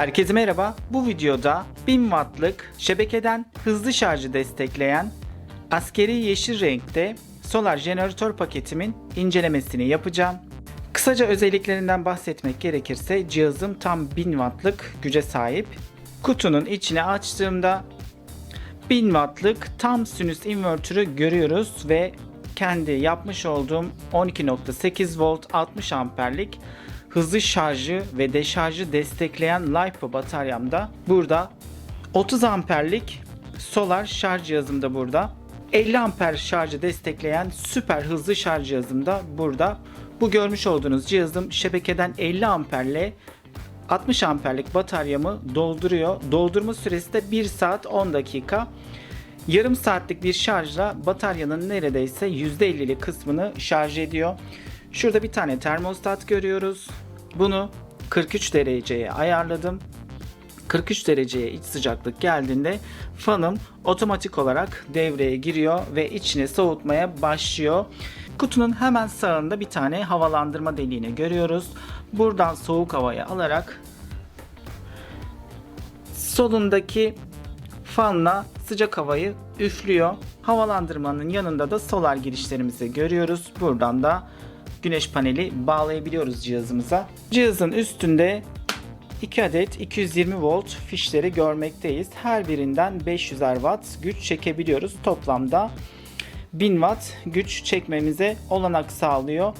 Herkese merhaba. Bu videoda 1000 wattlık şebekeden hızlı şarjı destekleyen askeri yeşil renkte solar jeneratör paketimin incelemesini yapacağım. Kısaca özelliklerinden bahsetmek gerekirse cihazım tam 1000 wattlık güce sahip. Kutunun içine açtığımda 1000 wattlık tam sinüs invertörü görüyoruz ve kendi yapmış olduğum 12.8 volt 60 amperlik hızlı şarjı ve deşarjı destekleyen LiPo bataryamda burada 30 amperlik solar şarj cihazım da burada 50 amper şarjı destekleyen süper hızlı şarj cihazım da burada bu görmüş olduğunuz cihazım şebekeden 50 amperle 60 amperlik bataryamı dolduruyor. Doldurma süresi de 1 saat 10 dakika. Yarım saatlik bir şarjla bataryanın neredeyse %50'lik kısmını şarj ediyor. Şurada bir tane termostat görüyoruz. Bunu 43 dereceye ayarladım. 43 dereceye iç sıcaklık geldiğinde fanım otomatik olarak devreye giriyor ve içini soğutmaya başlıyor. Kutunun hemen sağında bir tane havalandırma deliğini görüyoruz. Buradan soğuk havayı alarak solundaki fanla sıcak havayı üflüyor. Havalandırmanın yanında da solar girişlerimizi görüyoruz. Buradan da güneş paneli bağlayabiliyoruz cihazımıza. Cihazın üstünde 2 adet 220 volt fişleri görmekteyiz. Her birinden 500 watt güç çekebiliyoruz. Toplamda 1000 watt güç çekmemize olanak sağlıyor.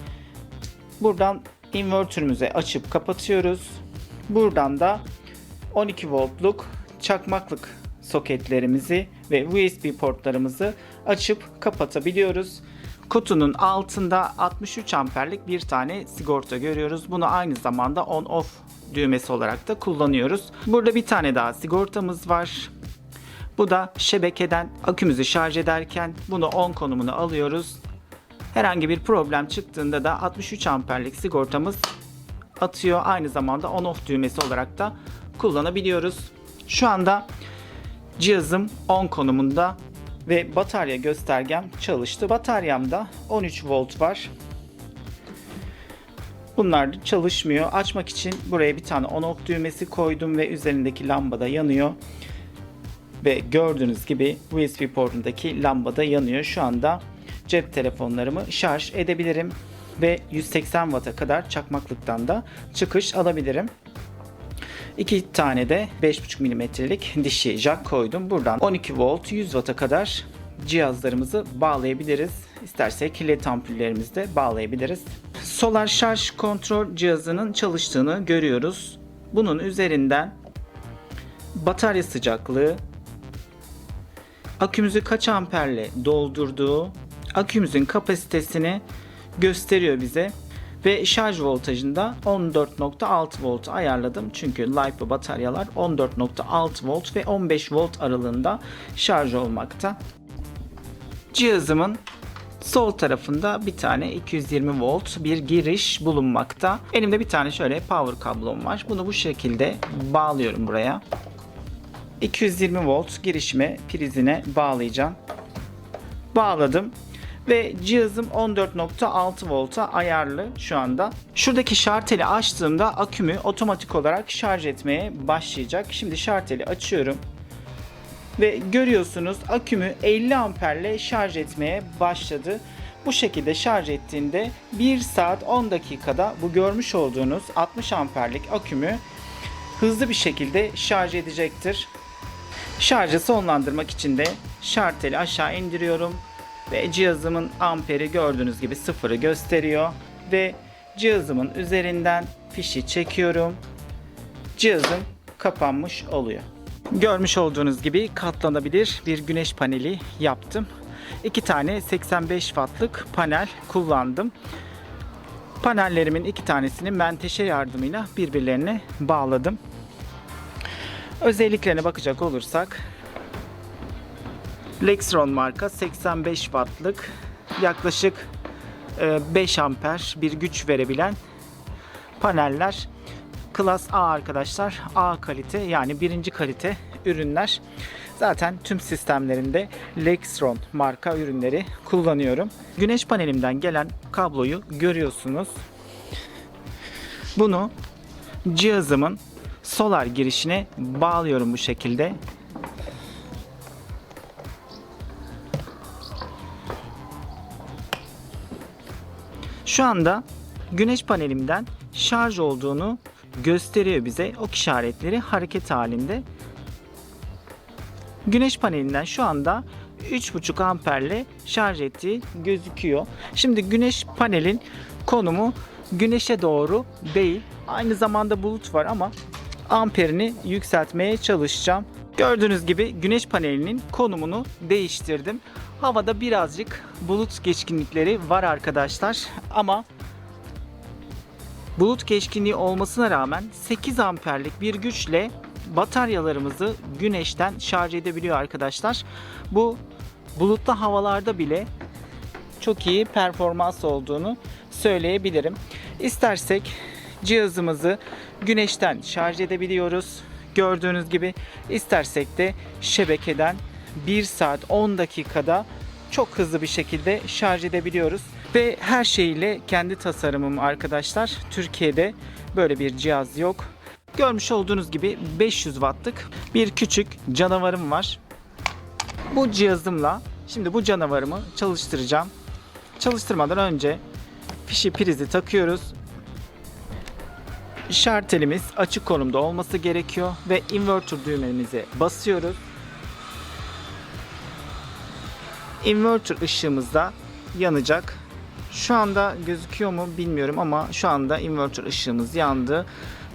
Buradan invertörümüzü açıp kapatıyoruz. Buradan da 12 voltluk çakmaklık soketlerimizi ve USB portlarımızı açıp kapatabiliyoruz. Kutunun altında 63 amperlik bir tane sigorta görüyoruz. Bunu aynı zamanda on off düğmesi olarak da kullanıyoruz. Burada bir tane daha sigortamız var. Bu da şebekeden akümüzü şarj ederken bunu on konumuna alıyoruz. Herhangi bir problem çıktığında da 63 amperlik sigortamız atıyor. Aynı zamanda on off düğmesi olarak da kullanabiliyoruz. Şu anda cihazım on konumunda ve batarya göstergem çalıştı. Bataryamda 13 volt var. Bunlar da çalışmıyor. Açmak için buraya bir tane on off düğmesi koydum ve üzerindeki lamba da yanıyor. Ve gördüğünüz gibi USB portundaki lamba da yanıyor. Şu anda cep telefonlarımı şarj edebilirim ve 180 Watt'a kadar çakmaklıktan da çıkış alabilirim. İki tane de 5.5 mm'lik dişi jack koydum. Buradan 12 volt 100 Watt'a kadar cihazlarımızı bağlayabiliriz. İstersek led ampullerimizi de bağlayabiliriz. Solar şarj kontrol cihazının çalıştığını görüyoruz. Bunun üzerinden batarya sıcaklığı, akümüzü kaç amperle doldurduğu, akümüzün kapasitesini gösteriyor bize. Ve şarj voltajında 14.6 volt ayarladım. Çünkü LiPo bataryalar 14.6 volt ve 15 volt aralığında şarj olmakta. Cihazımın sol tarafında bir tane 220 volt bir giriş bulunmakta. Elimde bir tane şöyle power kablom var. Bunu bu şekilde bağlıyorum buraya. 220 volt girişime prizine bağlayacağım. Bağladım ve cihazım 14.6 volta ayarlı şu anda. Şuradaki şarteli açtığımda akümü otomatik olarak şarj etmeye başlayacak. Şimdi şarteli açıyorum. Ve görüyorsunuz akümü 50 amperle şarj etmeye başladı. Bu şekilde şarj ettiğinde 1 saat 10 dakikada bu görmüş olduğunuz 60 amperlik akümü hızlı bir şekilde şarj edecektir. Şarjı sonlandırmak için de şarteli aşağı indiriyorum ve cihazımın amperi gördüğünüz gibi sıfırı gösteriyor ve cihazımın üzerinden fişi çekiyorum. Cihazım kapanmış oluyor. Görmüş olduğunuz gibi katlanabilir bir güneş paneli yaptım. İki tane 85 wattlık panel kullandım. Panellerimin iki tanesini menteşe yardımıyla birbirlerine bağladım. Özelliklerine bakacak olursak Lexron marka 85 wattlık yaklaşık 5 amper bir güç verebilen paneller. Klas A arkadaşlar. A kalite yani birinci kalite ürünler. Zaten tüm sistemlerinde Lexron marka ürünleri kullanıyorum. Güneş panelimden gelen kabloyu görüyorsunuz. Bunu cihazımın solar girişine bağlıyorum bu şekilde. Şu anda güneş panelimden şarj olduğunu gösteriyor bize. Ok işaretleri hareket halinde. Güneş panelinden şu anda 3.5 amperle şarj ettiği gözüküyor. Şimdi güneş panelin konumu güneşe doğru değil. Aynı zamanda bulut var ama amperini yükseltmeye çalışacağım. Gördüğünüz gibi güneş panelinin konumunu değiştirdim. Havada birazcık bulut geçkinlikleri var arkadaşlar ama bulut geçkinliği olmasına rağmen 8 amperlik bir güçle bataryalarımızı güneşten şarj edebiliyor arkadaşlar. Bu bulutlu havalarda bile çok iyi performans olduğunu söyleyebilirim. İstersek cihazımızı güneşten şarj edebiliyoruz. Gördüğünüz gibi istersek de şebekeden 1 saat 10 dakikada çok hızlı bir şekilde şarj edebiliyoruz. Ve her şeyle kendi tasarımım arkadaşlar. Türkiye'de böyle bir cihaz yok. Görmüş olduğunuz gibi 500 wattlık bir küçük canavarım var. Bu cihazımla şimdi bu canavarımı çalıştıracağım. Çalıştırmadan önce fişi prizi takıyoruz. Şartelimiz açık konumda olması gerekiyor ve inverter düğmemize basıyoruz. Inverter ışığımız da yanacak. Şu anda gözüküyor mu bilmiyorum ama şu anda inverter ışığımız yandı.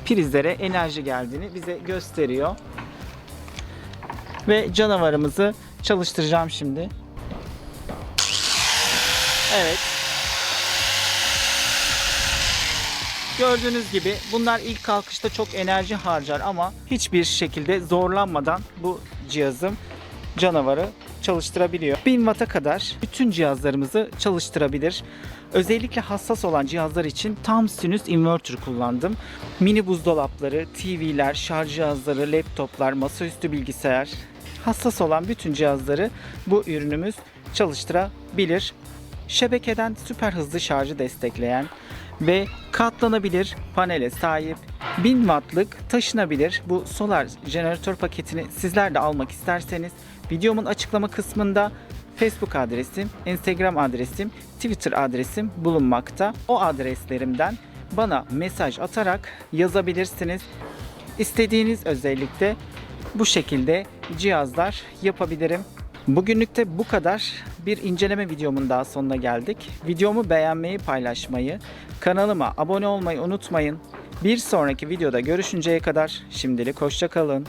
Prizlere enerji geldiğini bize gösteriyor. Ve canavarımızı çalıştıracağım şimdi. Evet. Gördüğünüz gibi bunlar ilk kalkışta çok enerji harcar ama hiçbir şekilde zorlanmadan bu cihazım canavarı çalıştırabiliyor. 1000 Watt'a kadar bütün cihazlarımızı çalıştırabilir. Özellikle hassas olan cihazlar için tam sinüs inverter kullandım. Mini buzdolapları, TV'ler, şarj cihazları, laptoplar, masaüstü bilgisayar, hassas olan bütün cihazları bu ürünümüz çalıştırabilir. Şebekeden süper hızlı şarjı destekleyen ve katlanabilir panele sahip 1000 wattlık taşınabilir bu solar jeneratör paketini sizler de almak isterseniz videomun açıklama kısmında Facebook adresim, Instagram adresim, Twitter adresim bulunmakta. O adreslerimden bana mesaj atarak yazabilirsiniz. İstediğiniz özellikle bu şekilde cihazlar yapabilirim. Bugünlük de bu kadar. Bir inceleme videomun daha sonuna geldik. Videomu beğenmeyi, paylaşmayı, kanalıma abone olmayı unutmayın. Bir sonraki videoda görüşünceye kadar şimdilik hoşçakalın.